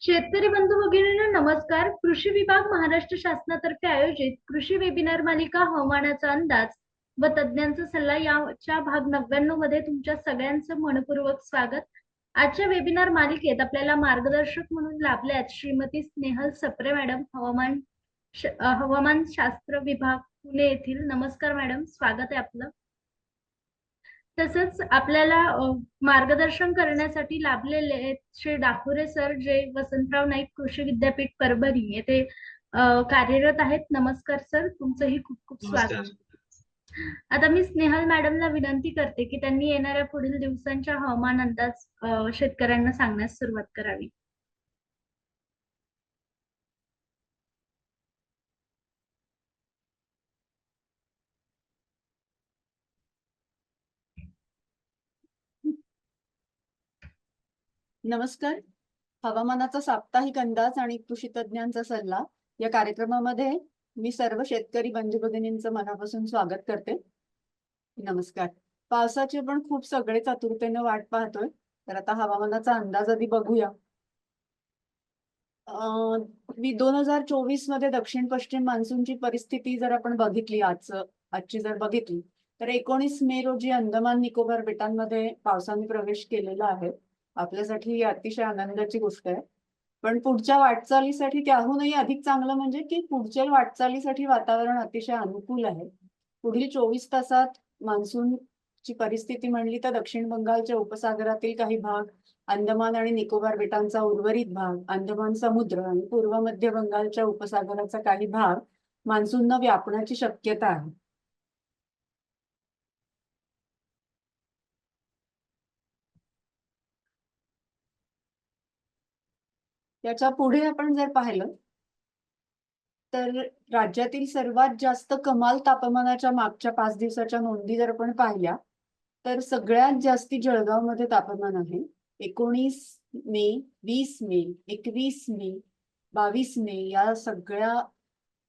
शेतकरी बंधू भगिनींना नमस्कार. कृषी विभाग महाराष्ट्र शासनातर्फे आयोजित कृषी वेबिनार मालिका हवामानाचा अंदाज व तज्ञांचा सल्ला याच्या भाग नव्याण्णवमध्ये तुमच्या सगळ्यांचं मनपूर्वक स्वागत. आजच्या वेबिनार मालिकेत आपल्याला मार्गदर्शक म्हणून लाभल्यात श्रीमती स्नेहल सप्रे मॅडम हवामान हवामान शास्त्र विभाग पुणे येथील. नमस्कार मॅडम स्वागत आहे आपलं. तसंच आपल्याला मार्गदर्शन करण्यासाठी लाभलेले श्री डाकुरे सर जे वसंतराव नाईक कृषी विद्यापीठ परभणी येथे कार्यरत आहेत. नमस्कार सर तुमचंही खूप खूप स्वागत. आता मी स्नेहल मॅडमला विनंती करते की त्यांनी येणाऱ्या पुढील दिवसांच्या हवामान अंदाज शेतकऱ्यांना सांगण्यास सुरुवात करावी. नमस्कार. हवामानाचा साप्ताहिक अंदाज आणि कृषी तज्ञांचा सल्ला या कार्यक्रमामध्ये मी सर्व शेतकरी बंधू भगिनींचं मनापासून स्वागत करते. नमस्कार. पावसाची पण खूप सगळे आतुरतेने वाट पाहतोय. तर आता हवामानाचा अंदाज आधी बघूया. मी दोन हजार चोवीसमध्ये दक्षिण पश्चिम मान्सूनची परिस्थिती जर आपण बघितली आज आजची जर बघितली तर एकोणीस मे रोजी अंदमान निकोबार बेटांमध्ये पावसाने प्रवेश केलेला आहे. आपल्यासाठी ही अतिशय आनंदाची गोष्ट आहे. पण पुढच्या वाटचालीसाठी त्याहूनही अधिक चांगलं म्हणजे की पुढच्या वाटचालीसाठी वातावरण अतिशय अनुकूल आहे. पुढील चोवीस तासात मान्सूनची परिस्थिती म्हणली तर दक्षिण बंगालच्या उपसागरातील काही भाग अंदमान आणि निकोबार बेटांचा उर्वरित भाग अंदमान समुद्र आणि पूर्व मध्य बंगालच्या उपसागराचा काही भाग मान्सूननं व्यापण्याची शक्यता आहे. त्याच्या पुढे आपण जर पाहिलं तर राज्यातील सर्वात जास्त कमाल तापमानाच्या मागच्या पाच दिवसाच्या नोंदी जर आपण पाहिल्या तर सगळ्यात जास्ती जळगावमध्ये तापमान आहे. एकोणीस मे वीस मे एकवीस मे बावीस मे या सगळ्या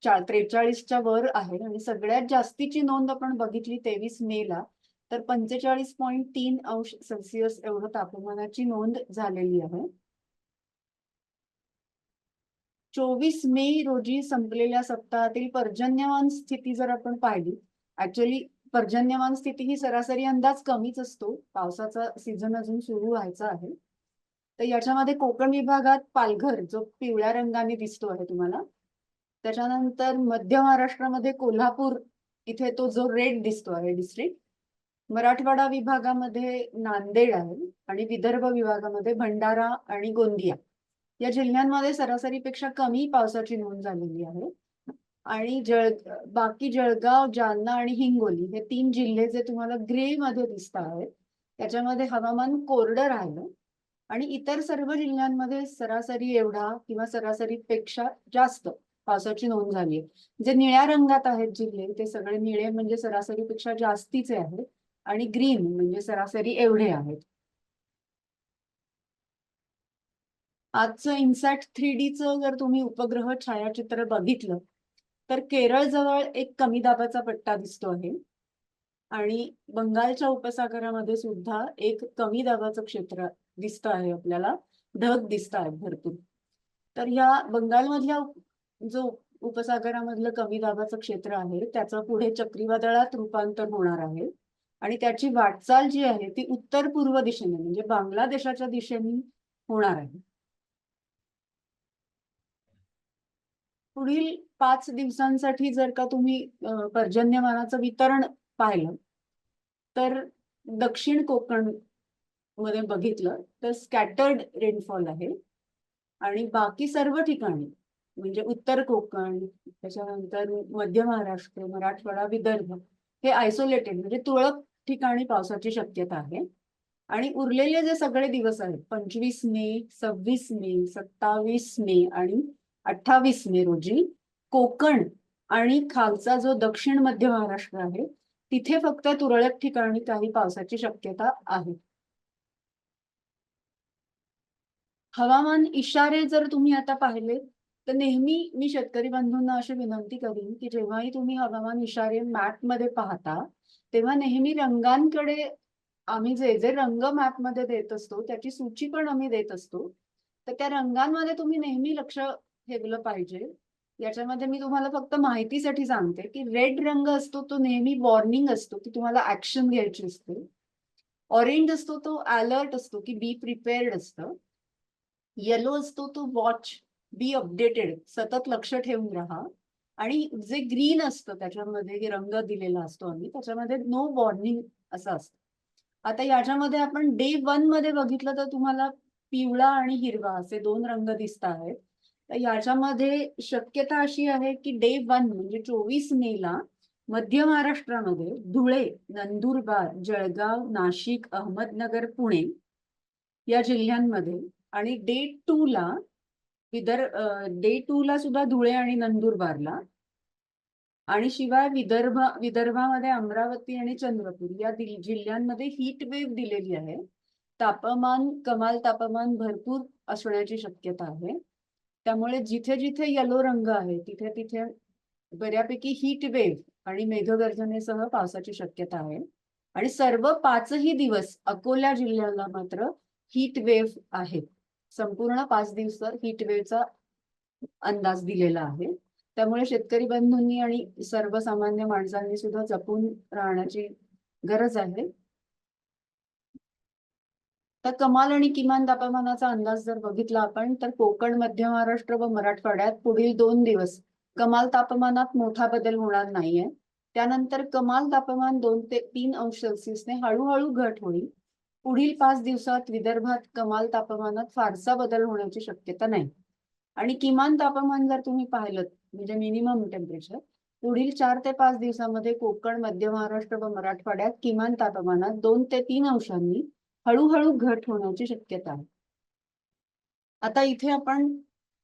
चा त्रेचाळीसच्या वर आहे आणि सगळ्यात जास्तीची नोंद आपण बघितली तेवीस मे ला तर पंचेचाळीस पॉईंट तीन अंश सेल्सिअस एवढं तापमानाची नोंद झालेली आहे. चोवीस मे रोजी संपलेल्या सप्ताहातील पर्जन्यमान स्थिती जर आपण पाहिली ऍक्च्युली पर्जन्यमान स्थिती ही सरासरी अंदाज कमीच असतो. पावसाचा सीझन अजून सुरू व्हायचा आहे. तर याच्यामध्ये कोकण विभागात पालघर जो पिवळ्या रंगाने दिसतो आहे तुम्हाला त्याच्यानंतर मध्य महाराष्ट्रामध्ये कोल्हापूर इथे तो जो रेड दिसतो आहे डिस्ट्रिक्ट मराठवाडा विभागामध्ये नांदेड आहे आणि विदर्भ विभागामध्ये भंडारा आणि गोंदिया. या जिल्ह्यांमध्ये सरासरीपेक्षा कमी पावसाची नोंद झालेली आहे. आणि जळ बाकी जळगाव जालना आणि हिंगोली हे तीन जिल्हे जे तुम्हाला ग्रे मध्ये दिसत आहेत त्याच्यामध्ये हवामान कोरडं राहिलं. आणि इतर सर्व जिल्ह्यांमध्ये सरासरी एवढा किंवा सरासरीपेक्षा जास्त पावसाची नोंद झाली आहे. जे निळ्या रंगात आहेत जिल्हे ते सगळे निळे म्हणजे सरासरीपेक्षा जास्तीचे आहेत. आणि ग्रीन म्हणजे सरासरी एवढे आहेत. आजचं इन्सॅट थ्री डीचं जर तुम्ही उपग्रह छायाचित्र बघितलं तर केरळ जवळ एक कमी दाबाचा पट्टा दिसतो आहे. आणि बंगालच्या उपसागरामध्ये सुद्धा एक कमी दाबाचं क्षेत्र दिसत आहे आपल्याला. ढग दिसत आहेत भरपूर. तर ह्या बंगालमधल्या जो उपसागरामधलं कमी दाबाचं क्षेत्र आहे त्याचं पुढे चक्रीवादळात रूपांतर होणार आहे. आणि त्याची वाटचाल जी आहे ती उत्तर पूर्व दिशेने म्हणजे बांगलादेशाच्या दिशेने होणार आहे. पुढील पाच दिवसांसाठी जर का तुम्ही पर्जन्यमानाचं वितरण पाहिलं तर दक्षिण कोकणमध्ये बघितलं तर स्कॅटर्ड रेनफॉल आहे. आणि बाकी सर्व ठिकाणी म्हणजे उत्तर कोकण त्याच्यानंतर मध्य महाराष्ट्र मराठवाडा विदर्भ हे आयसोलेटेड म्हणजे तुरळक ठिकाणी पावसाची शक्यता आहे. आणि उरलेले जे सगळे दिवस आहेत पंचवीस मे सव्वीस मे सत्तावीस मे आणि अठ्ठावीस मे रोजी कोकण आणि खालचा जो दक्षिण मध्य महाराष्ट्र आहे तिथे फक्त तुरळक ठिकाणी काही पावसाची शक्यता आहे. हवामान इशारे जर तुम्ही आता पाहिले तर नेहमी मी शेतकरी बंधूंना अशी विनंती करीन की जेव्हाही तुम्ही हवामान इशारे मॅपमध्ये पाहता तेव्हा नेहमी रंगांकडे आम्ही जे जे रंग मॅपमध्ये देत असतो त्याची सूची पण आम्ही देत असतो तर त्या रंगांमध्ये तुम्ही नेहमी लक्ष ठेवलं पाहिजे. याच्यामध्ये मी तुम्हाला फक्त माहितीसाठी सांगते की रेड रंग असतो तो नेहमी वॉर्निंग असतो की तुम्हाला ऍक्शन घ्यायची असते. ऑरेंज असतो तो अलर्ट असतो की बी प्रिपेअर्ड असतं. येलो असतो तो वॉच बी अपडेटेड सतत लक्ष ठेवून राहा. आणि जे ग्रीन असतं त्याच्यामध्ये रंग दिलेला असतो आम्ही त्याच्यामध्ये नो वॉर्निंग असं असतं. आता याच्यामध्ये आपण डे वनमध्ये बघितलं तर तुम्हाला पिवळा आणि हिरवा असे दोन रंग दिसत आहेत. याच्यामध्ये शक्यता अशी आहे की डे वन म्हणजे चोवीस मेला मध्य महाराष्ट्रामध्ये धुळे नंदुरबार जळगाव नाशिक अहमदनगर पुणे या जिल्ह्यांमध्ये आणि डे टू ला विदर्भ डे टू ला सुद्धा धुळे आणि नंदुरबारला आणि शिवाय विदर्भ विदर्भामध्ये अमरावती आणि चंद्रपूर या जिल्ह्यांमध्ये हीट वेव्ह दिलेली आहे. तापमान कमाल तापमान भरपूर असण्याची शक्यता आहे. त्यामुळे जिथे जिथे येलो रंग आहे तिथे तिथे बऱ्यापैकी हीट वेव्ह आणि मेघगर्जनेसह पावसाची शक्यता आहे. आणि सर्व पाचही दिवस अकोला जिल्ह्याला मात्र हीट वेव्ह आहे. संपूर्ण पाच दिवस हीट वेव्हचा अंदाज दिलेला आहे. त्यामुळे शेतकरी बंधूंनी आणि सर्वसामान्य माणसांनी सुद्धा जपून राहण्याची गरज आहे. तर कमाल आणि किमान तापमानाचा अंदाज जर बघितला आपण तर कोकण मध्य महाराष्ट्र व मराठवाड्यात पुढील दोन दिवस कमाल तापमानात मोठा बदल होणार नाहीये. त्यानंतर कमाल तापमान दोन ते तीन अंश सेल्सिअसने हळूहळू घट होईल. पुढील पाच दिवसात विदर्भात कमाल तापमानात फारसा बदल होण्याची शक्यता नाही. आणि किमान तापमान जर तुम्ही पाहिलं म्हणजे मिनिमम टेम्परेचर पुढील चार ते पाच दिवसामध्ये कोकण मध्य महाराष्ट्र व मराठवाड्यात किमान तापमानात दोन ते तीन अंशांनी हळूहळू घट होण्याची शक्यता आहे. आता इथे आपण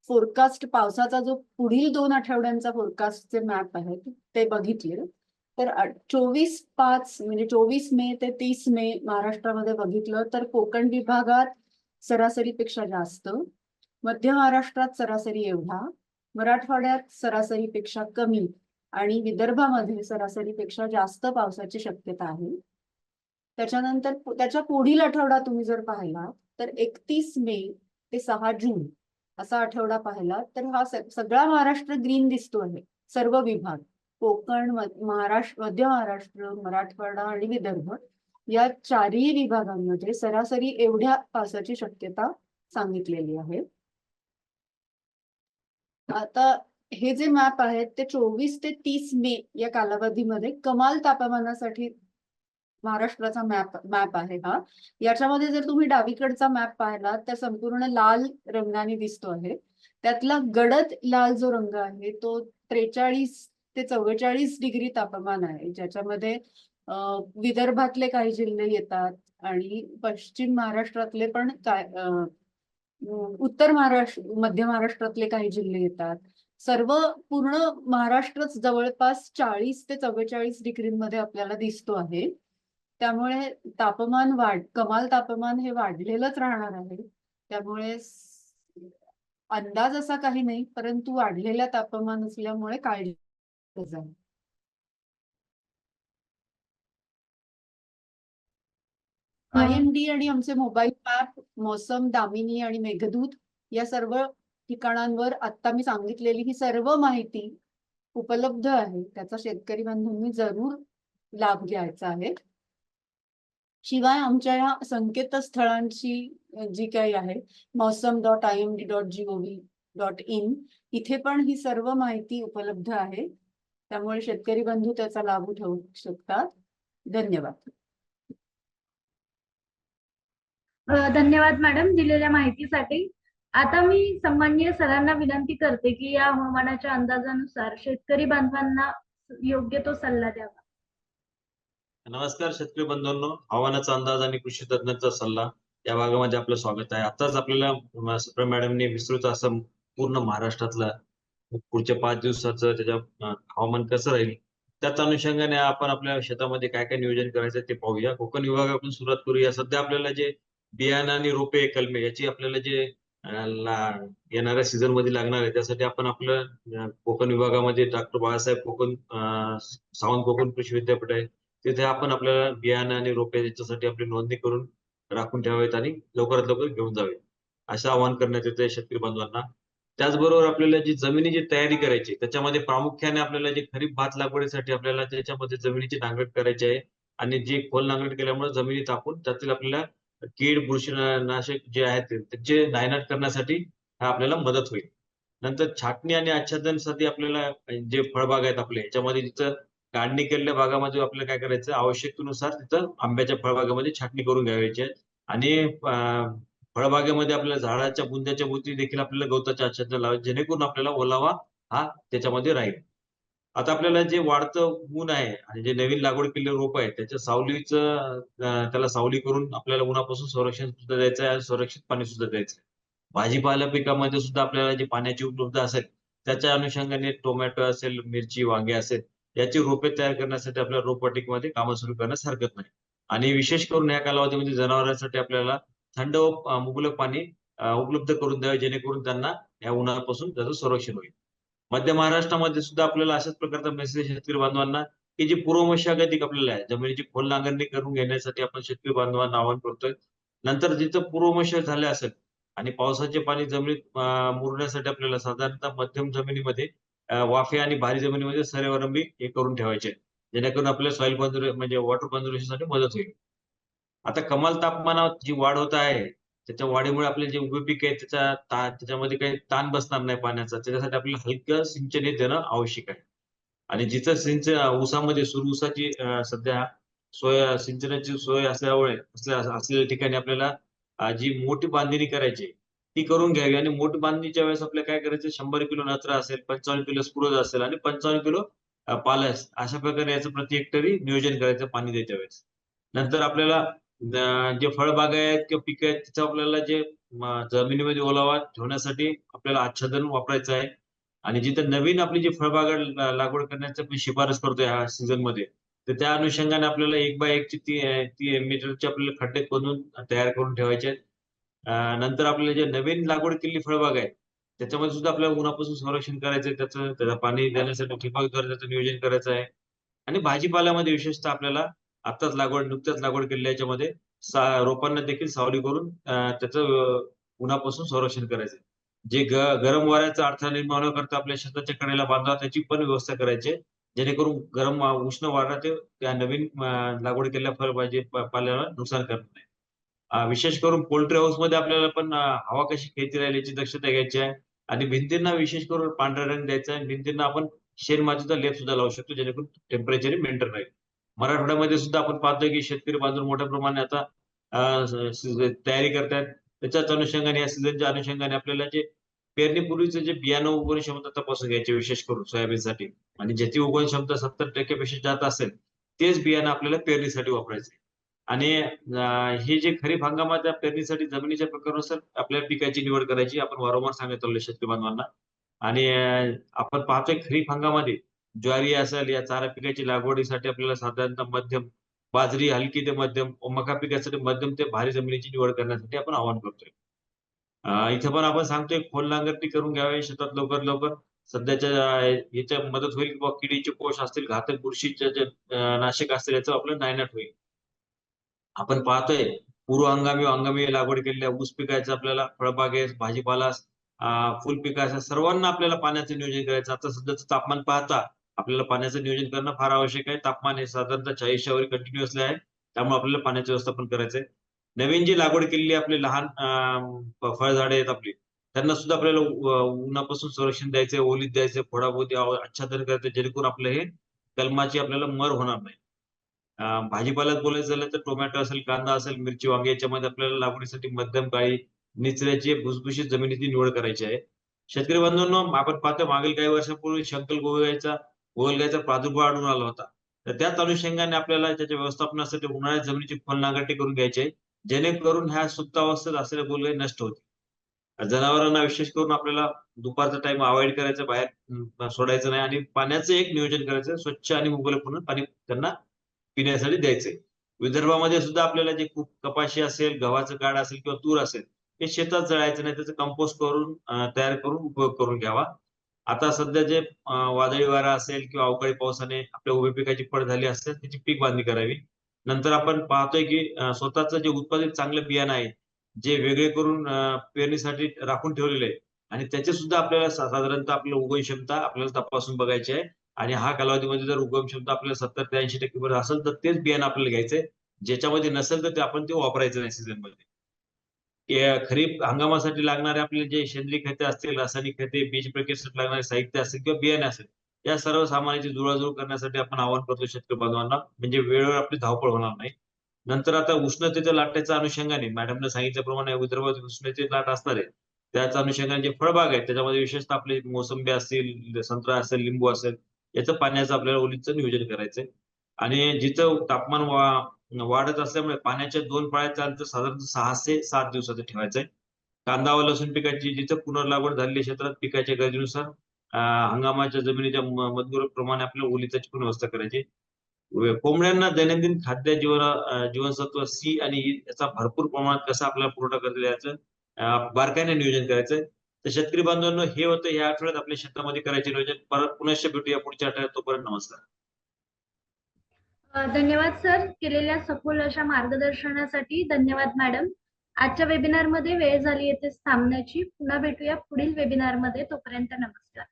फोरकास्ट पावसाचा जो पुढील दोन आठवड्यांचा फोरकास्टचे मॅप आहेत ते बघितले. तर चोवीस पाच म्हणजे चोवीस मे ते तीस मे महाराष्ट्रामध्ये बघितलं तर कोकण विभागात सरासरीपेक्षा जास्त मध्य महाराष्ट्रात सरासरी एवढा मराठवाड्यात सरासरीपेक्षा कमी आणि विदर्भामध्ये सरासरीपेक्षा जास्त पावसाची शक्यता आहे. त्याच्यानंतर त्याच्या पुढील आठवडा तुम्ही जर पाहिला तर एकतीस मे ते सहा जून असा आठवडा पाहिला तर हा सगळा महाराष्ट्र ग्रीन दिसतो आहे. सर्व विभाग कोकण महाराष्ट्र मध्य महाराष्ट्र मराठवाडा आणि विदर्भ या चारही विभागांमध्ये सरासरी एवढ्या पावसाची शक्यता सांगितलेली आहे. आता हे जे मॅप आहेत ते चोवीस ते तीस मे या कालावधीमध्ये कमाल तापमानासाठी महाराष्ट्राचा मॅप मॅप आहे हा. याच्यामध्ये जर तुम्ही डावीकडचा मॅप पाहिला तर संपूर्ण लाल रंगाने दिसतो आहे. त्यातला गडद लाल जो रंग आहे तो त्रेचाळीस ते चव्वेचाळीस डिग्री तापमान आहे. ज्याच्यामध्ये विदर्भातले काही जिल्हे येतात आणि पश्चिम महाराष्ट्रातले पण काय उत्तर महाराष्ट्र मध्य महाराष्ट्रातले काही जिल्हे येतात. सर्व पूर्ण महाराष्ट्रच जवळपास चाळीस ते चव्वेचाळीस डिग्रीमध्ये आपल्याला दिसतो आहे. त्यामुळे तापमान वाढ कमाल तापमान हे वाढलेलंच राहणार आहे. त्यामुळे अंदाज असा काही नाही परंतु वाढलेल्या तापमान असल्यामुळे काळजी. आय एम डी आणि आमचे मोबाईल मॅप मोसम दामिनी आणि मेघदूत या सर्व ठिकाणांवर आता मी सांगितलेली ही सर्व माहिती उपलब्ध आहे. त्याचा शेतकरी बंधूंनी जरूर लाभ घ्यायचा आहे. शिवाय आमच्या या संकेतस्थळांची जी काही आहे Mausam dot I M D dot G O V dot in इथे पण ही सर्व माहिती उपलब्ध आहे. त्यामुळे शेतकरी बंधू त्याचा लाभ उठवू शकतात. धन्यवाद. धन्यवाद मॅडम दिलेल्या माहितीसाठी. आता मी सन्मान्य सरांना विनंती करते की या हवामानाच्या अंदाजानुसार शेतकरी बांधवांना योग्य तो सल्ला द्यावा. नमस्कार शेतकरी बंधूंनो. हवामानाचा अंदाज आणि कृषी तज्ञांचा सल्ला. या भागामध्ये आपलं स्वागत आहे. आताच आपल्याला सुप्रिया मॅडमने विस्तृत असं पूर्ण महाराष्ट्रातलं पुढच्या पाच दिवसाचं त्याच्या हवामान कसं राहील त्याच अनुषंगाने आपण आपल्या शेतामध्ये काय काय नियोजन करायचं ते पाहूया. कोकण विभागाकडून सुरुवात करूया. सध्या आपल्याला जे बियाणं आणि रोपे कलमे याची आपल्याला जे ला- येणाऱ्या सीझनमध्ये लागणार आहे त्यासाठी आपण आपलं कोकण विभागामध्ये डॉक्टर बाळासाहेब कोकण सावंत कोकण कृषी विद्यापीठ आहे. तिथे आपण आपल्याला बियाणं आणि रोपे याच्यासाठी आपली नोंदणी करून राखून ठेवावेत आणि लवकरात लवकर घेऊन जावे. असं आवाहन करण्यात येतं शेतकरी बांधवांना. त्याचबरोबर आपल्याला जी जमिनीची तयारी करायची त्याच्यामध्ये प्रामुख्याने आपल्याला जे खरीप भात लागवडीसाठी आपल्याला त्याच्यामध्ये जमिनीची नांगरट करायची आहे आणि जे खोल नांगरट केल्यामुळे जमिनीत आपण त्यातील आपल्याला कीड बुरशीनाशक जे आहेत त्याचे नायनाट करण्यासाठी हा आपल्याला मदत होईल. नंतर छाटणी आणि आच्छादनसाठी आपल्याला जे फळबाग आहेत आपले याच्यामध्ये जिथं काढणी केलेल्या भागामध्ये आपल्याला काय करायचं? आवश्यकतेनुसार तिथं आंब्याच्या फळबागामध्ये छाटणी करून घ्यायची आहे. आणि फळबागेमध्ये आपल्याला झाडाच्या बुंद्याच्या भोवती देखील आपल्याला गवताच्या आच्छादन लावायचे जेणेकरून आपल्याला ओलावा हा त्याच्यामध्ये राहील. आता आपल्याला जे वाढतं ऊन आहे आणि जे नवीन लागवड केलेले रोप आहे त्याच्या सावलीचं त्याला सावली करून आपल्याला उन्हापासून संरक्षण सुद्धा द्यायचं आहे आणि सुरक्षित पाणी सुद्धा द्यायचं आहे. भाजीपाला पिकामध्ये सुद्धा आपल्याला जी पाण्याची उपलब्धता असेल त्याच्या अनुषंगाने टोमॅटो असेल मिरची वांगे असेल याची रोपे तयार करण्यासाठी आपल्याला रोपवाटिकेमध्ये कामं सुरू करण्यास हरकत नाही. आणि विशेष करून या कालावधीमध्ये जनावरांसाठी आपल्याला थंड व मुबलक पाणी उपलब्ध करून द्यावे जेणेकरून त्यांना या उन्हापासून त्याचं संरक्षण होईल. मध्य महाराष्ट्रामध्ये सुद्धा आपल्याला अशाच प्रकारचा मेसेज शेतकरी बांधवांना की जी पूर्व मशागतिक आपल्याला आहे जमिनीची खोल नांगरणी करून घेण्यासाठी आपण शेतकरी बांधवांना आवाहन करतोय. नंतर जिथं पूर्व झाले असेल आणि पावसाचे पाणी जमिनीत मुरण्यासाठी आपल्याला साधारणतः मध्यम जमिनीमध्ये वाफे आणि भारी जमिनीमध्ये सरेवरंबी हे करून ठेवायचे जेणेकरून आपल्याला सॉइल कन्झर्वे म्हणजे वॉटर कन्झर्वेशनसाठी मदत होईल. आता कमाल तापमानात जी वाढ होत आहे त्याच्या वाढीमुळे आपले जे उभे पीक आहे त्याचा त्याच्यामध्ये काही ताण बसणार नाही पाण्याचा त्याच्यासाठी आपल्याला हलकं सिंचन हे देणं आवश्यक आहे. आणि जिथं सिंचन ऊसामध्ये सुरू ऊसाची सध्या सोय सिंचनाची सोय असल्यामुळे असल्या असलेल्या ठिकाणी आपल्याला जी मोठी बांधणी करायची ती करून घ्यावी. आणि मोठ बांधणीच्या वेळेस आपल्याला काय करायचं? शंभर किलो नत्र असेल पंचावन्न किलो स्पुरज असेल आणि पंचावन्न किलो पालस. अशा प्रकारे याचं प्रति हेक्टरी नियोजन करायचं पाणी द्यायच्या वेळेस. नंतर आपल्याला जे फळबाग आहेत किंवा पिक आहेत तिथं आपल्याला जे जमिनीमध्ये ओलावा ठेवण्यासाठी आपल्याला आच्छादन वापरायचं आहे. आणि जिथे नवीन आपली जी फळबाग लागवड करण्याची आपण शिफारस करतोय ह्या सीझनमध्ये तर त्या अनुषंगाने आपल्याला एक बाय एकची ती ती मीटरचे आपल्याला खड्डे खोदून तयार करून ठेवायचे आहेत. नंतर आपल्याला जे नवीन लागवड केलेली फळबाग आहे त्याच्यामध्ये सुद्धा आपल्याला उन्हापासून संरक्षण करायचं आहे त्याचं त्याला पाणी देण्यासाठी ठिबकद्वारे त्याचं नियोजन करायचं आहे आणि भाजीपाल्यामध्ये विशेषतः आपल्याला आत्ताच लागवड नुकत्याच लागवड केलेल्या याच्यामध्ये सा रोपांना देखील सावली करून त्याचं उन्हापासून संरक्षण करायचं आहे. जे ग गरम वाऱ्याचा अडथळा निर्माण न करता आपल्या शेताच्या कडेला बांधवा त्याची पण व्यवस्था करायची आहे. जेणेकरून गरम उष्ण वारा ते त्या नवीन लागवड केलेल्या फळभाजी प- पाल्याला नुकसान करत नाही विशेष करून पोल्ट्री हाऊसमध्ये आपल्याला पण हवा कशी खेळती राहील याची दक्षता घ्यायची आहे. आणि भिंतींना विशेष करून पांढरा रंग द्यायचा आहे. भिंतींना आपण शेणमातीचा लेप सुद्धा लावू शकतो जेणेकरून टेम्परेचर मेंटेन राहील. मराठवाड्यामध्ये सुद्धा आपण पाहतोय की शेतकरी बांधून मोठ्या प्रमाणात आता तयारी करतायत. त्याच्याच अनुषंगाने या सीझनच्या अनुषंगाने आपल्याला जे पेरणीपूर्वीचं जे बियाणं उगवण क्षमता तपासून घ्यायची विशेष करून सोयाबीनसाठी. आणि ज्याची उगवण क्षमता सत्तर टक्क्यापेक्षा जास्त असेल तेच बियाणं आपल्याला पेरणीसाठी वापरायचे आणि हे जे खरीप हंगामाच्या पेरणीसाठी जमिनीच्या प्रकारानुसार आपल्या पिकाची निवड करायची आपण वारंवार सांगत आलो शेतकरी बांधवांना. आणि आपण पाहतोय खरीप हंगामामध्ये ज्वारी असेल या चारा पिकाची लागवडीसाठी आपल्याला साधारणतः मध्यम बाजरी हलकी ते मध्यम व मका पिकासाठी मध्यम ते भारी जमिनीची निवड करण्यासाठी आपण आवाहन करतोय. इथे पण आपण सांगतोय खोल नांगरणी करून घ्यावे शेतात लवकर लवकर. सध्याच्या याच्या मदत होईल किंवा किडीचे कोष असतील घातक बुरशीचे जे नाशक असतील याचं आपलं नायनाट होईल. आपण पाहतोय पूर्व हंगामी हंगामी लागवड केलेल्या ऊस पिकायचं आपल्याला फळबागेस भाजीपाला फुल पिकाच्या सर्वांना आपल्याला पाण्याचं नियोजन करायचं. आता सध्याचं तापमान पाहता आपल्याला पाण्याचं नियोजन करणं फार आवश्यक आहे. तापमान हे साधारणतः चाळीसच्या वर कंटिन्युअसली आहे. त्यामुळे आपल्याला पाण्याचं व्यवस्थापन करायचंय. नवीन जी लागवड केलेली आपली लहान फळझाडे आहेत आपली त्यांना सुद्धा आपल्याला उन्हापासून संरक्षण द्यायचंय ओलीत द्यायचंय फोडाभोवती आच्छादन करायचं जेणेकरून आपलं हे कलमाची आपल्याला मर होणार नाही. भाजीपाल्यात बोलायचं झालं तर टोमॅटो असेल कांदा असेल मिरची वांगे याच्यामध्ये आपल्याला लागवडीसाठी मध्यम काळी निचऱ्याची भुसभुशीत जमिनीची निवड करायची आहे. शेतकरी बांधवांनो आपण पाहतो मागील काही वर्षापूर्वी शंकल गोगलगायचा गोगलगायचा प्रादुर्भाव आढळून आला होता. तर त्याच अनुषंगाने आपल्याला त्याच्या व्यवस्थापनासाठी उन्हाळ्यात जमिनीची खोल नांगरटी करून घ्यायची आहे. जेणेकरून ह्या सुप्तावस्थेत असलेल्या गोलगाई नष्ट होते जनावरांना विशेष करून आपल्याला दुपारचा टाइम अवॉइड करायचा बाहेर सोडायचं नाही आणि पाण्याचं एक नियोजन करायचं स्वच्छ आणि मुबलकपणे पाणी त्यांना पिण्यासाठी द्यायचे. विदर्भामध्ये सुद्धा आपल्याला जे खूप कपाशी असेल गव्हाचं गाड असेल किंवा तूर असेल हे शेतात जळायचं नाही त्याचं कंपोस्ट करून तयार करून उपयोग करून घ्यावा. आता सध्या जे वादळी वारा असेल किंवा अवकाळी पावसाने आपल्या उभ्या पिकाची फळ झाली असेल त्याची पीक बांधणी करावी. नंतर आपण पाहतोय की स्वतःचं जे उत्पादित चांगलं बियाणं आहे जे वेगळे करून पेरणीसाठी राखून ठेवलेले आहे आणि त्याचे सुद्धा आपल्याला साधारणतः आपलं उगवण क्षमता आपल्याला तपासून बघायची आहे. आणि हा कालावधीमध्ये जर उगम क्षमता आपल्याला सत्तर ते ऐंशी टक्के पर्यंत असेल तर तेच बियाणं आपल्याला घ्यायचंय. ज्याच्यामध्ये नसेल तर ते आपण ते वापरायचं नाही सीझनमध्ये खरीप हंगामासाठी लागणारे आपले जे सेंद्रिय खते असतील रासायनिक खते बीज प्रक्रियेसाठी लागणारे साहित्य असेल किंवा बियाणे असेल या सर्व सामानाची जुळाजुळ करण्यासाठी आपण आवाहन करतो शेतकरी बांधवांना. म्हणजे वेळेवर आपली धावपळ होणार नाही. नंतर आता उष्णतेच्या लाटेच्या अनुषंगाने मॅडमने सांगितल्याप्रमाणे विदर्भात उष्णतेची लाट असणार आहे त्याच अनुषंगाने जे फळबाग आहेत त्याच्यामध्ये विशेषतः आपले मोसंबी असतील संत्रा असेल लिंबू असेल याचं पाण्याचं आपल्याला ओलीचं नियोजन करायचंय. आणि जिथं तापमान वा वाढत असल्यामुळे पाण्याच्या दोन फळाचं अंतर साधारणतः सहा ते सात दिवसाचं ठेवायचंय. कांदा व लसूण पिकाची जिथं पुनर्लागवड झालेल्या क्षेत्रात पिकाच्या गरजेनुसार हंगामाच्या जमिनीच्या मजबूर प्रमाणे आपल्या ओलिताची पण व्यवस्था करायची. कोंबड्यांना दैनंदिन खाद्य जीवन जीवनसत्व सी आणि याचा भरपूर प्रमाणात कसा आपल्याला पुरवठा करता याचं बारकाईने नियोजन करायचंय. तर शेतकरी बांधवांनो हे होतं या आठवड्यात आपल्या शेतामध्ये करायचे नियोजन. परत पुनश्च भेटूया पुढच्या आठवड्यात. तोपर्यंत नमस्कार. धन्यवाद सर. केलेल्या सखोल अशा मार्गदर्शनासाठी धन्यवाद मॅडम. आजच्या वेबिनारमध्ये वेळ झाली येथे थांबण्याची. पुन्हा भेटूया पुढील वेबिनारमध्ये. तोपर्यंत नमस्कार.